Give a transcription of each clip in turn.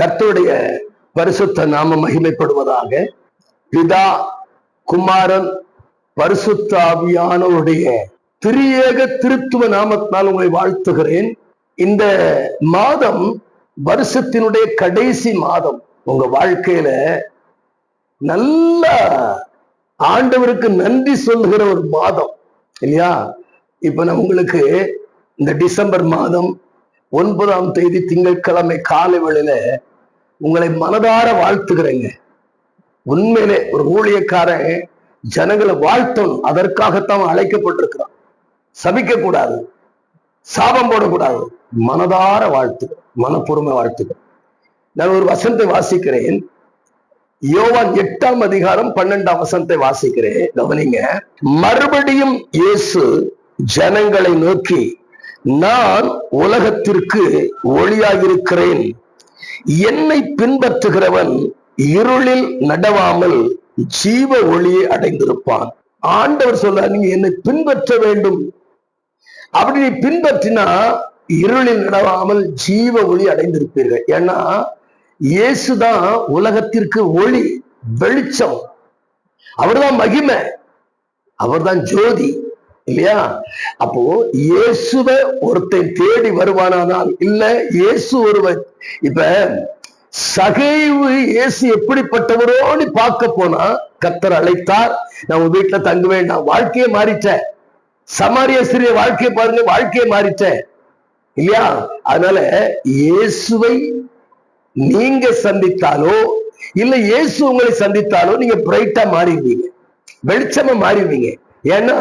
கர்த்தருடைய பரிசுத்த நாம மகிமைப்படுவதாக பிதா குமாரன் பரிசுத்த ஆவியானவருடைய திரியேக திருத்துவ நாமத்தினால் உங்களை வாழ்த்துகிறேன். இந்த மாதம் வருஷத்தினுடைய கடைசி மாதம். உங்க வாழ்க்கையில நல்ல ஆண்டவருக்கு நன்றி சொல்லுகிற ஒரு மாதம். இல்லையா? இப்ப நான் உங்களுக்கு இந்த டிசம்பர் மாதம் ஒன்பதாம் தேதி திங்கட்கிழமை காலை வேளையில உங்களை மனதார வாழ்த்துகிறேங்க. உண்மையிலே ஒரு ஊழியக்காரன் ஜனங்களை வாழ்த்தணும் அதற்காகத்தான் அழைக்கப்பட்டிருக்கிறான். சபிக்க கூடாது சாபம் போடக்கூடாது. மனதார வாழ்த்துகிறேன் மனப்பொறுமை வாழ்த்துக்கள் நான் ஒரு வசந்தை வாசிக்கிறேன். யோவான் எட்டாம் அதிகாரம் பன்னெண்டாம் வசந்தை வாசிக்கிறேன். கவனிங்க. மறுபடியும் இயேசு ஜனங்களை நோக்கி நான் உலகத்திற்கு ஒளியாயிருக்கிறேன். என்னை பின்பற்றுகிறவன் இருளில் நடவாமல் ஜீவ ஒளியை அடைந்திருப்பான். ஆண்டவர் சொல்ல நீங்க என்னை பின்பற்ற வேண்டும். அப்படி நீ பின்பற்றினா இருளில் நடவாமல் ஜீவ ஒளி அடைந்திருப்பீர்கள். ஏன்னா இயேசுதான் உலகத்திற்கு ஒளி வெளிச்சம். அவர்தான் மகிமை. அவர்தான் ஜோதி. இல்லையா? அப்போ இயேசுவ ஒருத்தன் தேடி வருவானானால் இல்ல இயேசு ஒருவன் இப்ப சகைவு இயேசு எப்படிப்பட்டவரோன்னு பார்க்க போனா கத்தர் அழைத்தார் நான் உங்க வீட்டுல தங்க வேண்டாம் வாழ்க்கையை மாறிட்டேன் சமாரிய சிறிய வாழ்க்கையை பாருங்க வாழ்க்கையை மாறிட்டேன் இல்லையா? அதனால இயேசுவை நீங்க சந்தித்தாலோ இல்ல இயேசு உங்களை சந்தித்தாலோ நீங்க பிரைட்டா மாறிடுவீங்க. வெளிச்சமா மாறிடுவீங்க. ஏன்னா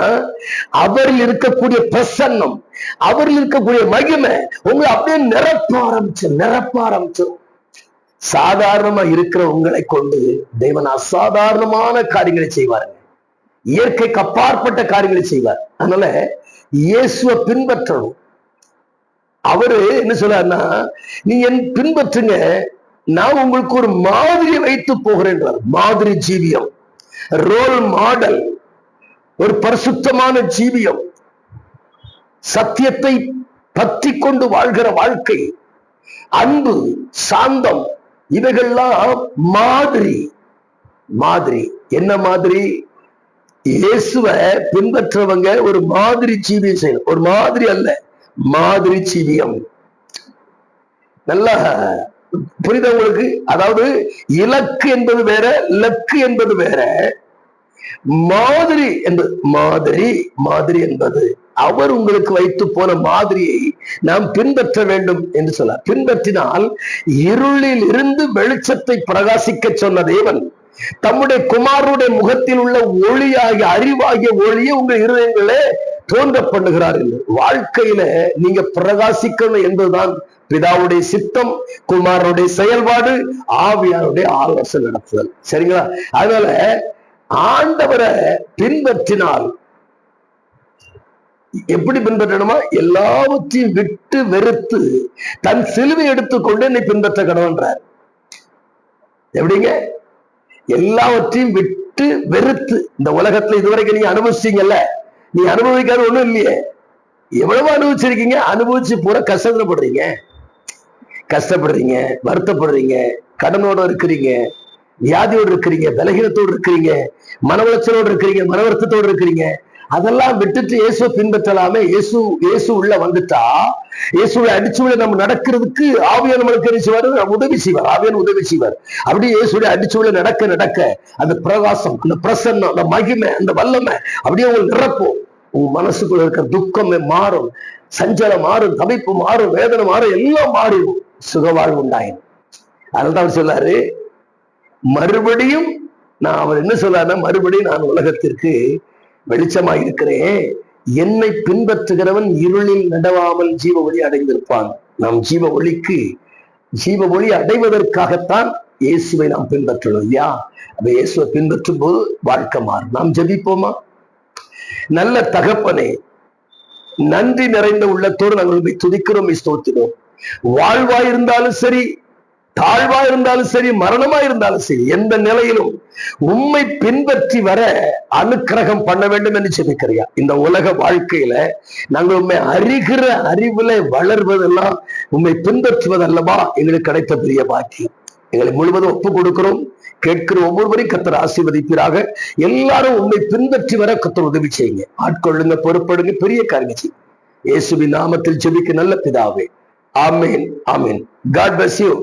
அவரில் இருக்கக்கூடிய பிரசன்னம் அவரில் இருக்கக்கூடிய மகிமை உங்களை அப்படியே நிரப்ப ஆரம்பிச்சு நிரப்ப ஆரம்பிச்சு. சாதாரணமா இருக்கிற உங்களை கொண்டு தேவன் அசாதாரணமான காரியங்களை செய்வாருங்க இயற்கைக்கு அப்பாற்பட்ட காரியங்களை செய்வார். அதனால இயேசுவை பின்பற்றணும். அவரு என்ன சொல்றாருன்னா நீ என் பின்பற்றுங்க. நான் உங்களுக்கு ஒரு மாதிரி வைத்து போகிறேன் மாதிரி ஜீவியம். ரோல் மாடல் ஒரு பரிசுத்தமான ஜீவியம். சத்தியத்தை பற்றி கொண்டு வாழ்கிற வாழ்க்கை அன்பு சாந்தம் இவைகள்லாம் மாதிரி. மாதிரி. என்ன மாதிரி? இயேசுவ பின்பற்றவங்க ஒரு மாதிரி ஜீவியம் செய்யணும். ஒரு மாதிரி அல்ல மாதிரி ஜீவியம். நல்லா புரியுதா உங்களுக்கு? அதாவது இலக்கு என்பது வேற லக்கு என்பது வேற. மாதிரி என்பது மாதிரி மாதிரி என்பது. அவர் உங்களுக்கு வைத்து போன மாதிரியை நாம் பின்பற்ற வேண்டும் என்று சொல்ல பின்பற்றினால் இருளில் இருந்து வெளிச்சத்தை பிரகாசிக்க சொன்ன தேவன் தம்முடைய குமாரனுடைய முகத்தில் உள்ள ஒளியாகிய அறிவாகிய ஒளியை உங்கள் இருதயங்களே தோன்ற பண்ணுகிறார் என்று. வாழ்க்கையில நீங்க பிரகாசிக்கணும் என்பதுதான் பிதாவுடைய சித்தம் குமாரனுடைய செயல்பாடு ஆவியாருடைய ஆலோசனை நடத்துதல். சரிங்களா? அதனால ஆண்டவரை பின்பற்றினால். எப்படி பின்பற்றணுமா? எல்லாவற்றையும் விட்டு வெறுத்து தன் சிலுவை எடுத்துக்கொண்டு என்னை பின்பற்ற கடவுன்றார் எப்படிங்க? எல்லாவற்றையும் விட்டு வெறுத்து இந்த உலகத்துல இதுவரைக்கும் நீங்க அனுபவிச்சீங்கல்ல? நீ அனுபவிக்காத ஒண்ணும் இல்லையே. எவ்வளவு அனுபவிச்சிருக்கீங்க அனுபவிச்சு பூரா கஷ்டத்துல படுறீங்க. கஷ்டப்படுறீங்க வருத்தப்படுறீங்க கடனோட இருக்கிறீங்க. வியாதியோடு இருக்கிறீங்க பலகீனத்தோடு இருக்கிறீங்க மன உளைச்சலோடு இருக்கிறீங்க மன வருத்தத்தோடு இருக்கிறீங்க. அதெல்லாம் விட்டுட்டு இயேசுவை பின்பற்றலாமே. இயேசு இயேசு உள்ள வந்துட்டா இயேசுவை அடிச்சுள்ள நம்ம நடக்கிறதுக்கு ஆவியான நம்மளுக்கு என்ன செய்வார்? உதவி செய்வார். ஆவியன் உதவி செய்வார். அப்படியே இயேசுடைய அடிச்சுள்ள நடக்க நடக்க அந்த பிரகாசம் அந்த பிரசன்னம் அந்த மகிமை அந்த வல்லமை அப்படியே உங்களுக்கு நிரப்பும். உங்க மனசுக்குள்ள இருக்கிற துக்கமே மாறும். சஞ்சலம் மாறும் தவிப்பு மாறும் வேதனை மாறும் எல்லாம் மாறிடும். சுகவாழ்வு உண்டாயிடும் அதனால தான் அவர் சொல்லாரு மறுபடியும் நான் அவர் என்ன சொல்லாருன்னா மறுபடியும் நான் உலகத்திற்கு வெளிச்சமாக இருக்கிறேன். என்னை பின்பற்றுகிறவன் இருளில் நடவாமல் ஜீவ ஒளி அடைந்திருப்பான். நாம் ஜீவ ஒளிக்கு ஜீவ ஒளி அடைவதற்காகத்தான் இயேசுவை நாம் பின்பற்றணும் இல்லையா? அப்ப இயேசுவை பின்பற்றும் போது வாழ்க்கை மாறும். நாம் ஜெபிப்போமா? நல்ல தகப்பனே நன்றி நிறைந்த உள்ளத்தோடு நாங்கள் துதிக்கிறோம் ஸ்தோத்திரோம் வாழ்வா இருந்தாலும் சரி தாழ்வா இருந்தாலும் சரி மரணமா இருந்தாலும் சரி எந்த நிலையிலும் உண்மை பின்பற்றி வர அனுக்கிரகம் பண்ண வேண்டும் என்று சொல்லிக்கிறியா இந்த உலக வாழ்க்கையில நாங்கள் உண்மை அறிகிற அறிவுல வளர்வதெல்லாம் உண்மை பின்பற்றுவதல்லவா எங்களுக்கு கிடைத்த பெரிய பாக்கியம். எங்களை முழுவதும் ஒப்பு கொடுக்கிறோம் கேட்கிற ஒவ்வொருவரையும் கத்தர் ஆசீர்வதிப்பீராக. எல்லாரும் உண்மை பின்பற்றி வர கத்தர் உதவி செய்யுங்க. ஆட்கொள்ளுங்க பொறுப்படுங்க பெரிய காரியம் செய்யுங்க. இயேசுவின் நாமத்தில் ஜெபிக்க நல்ல பிதாவே. Amen amen. God bless you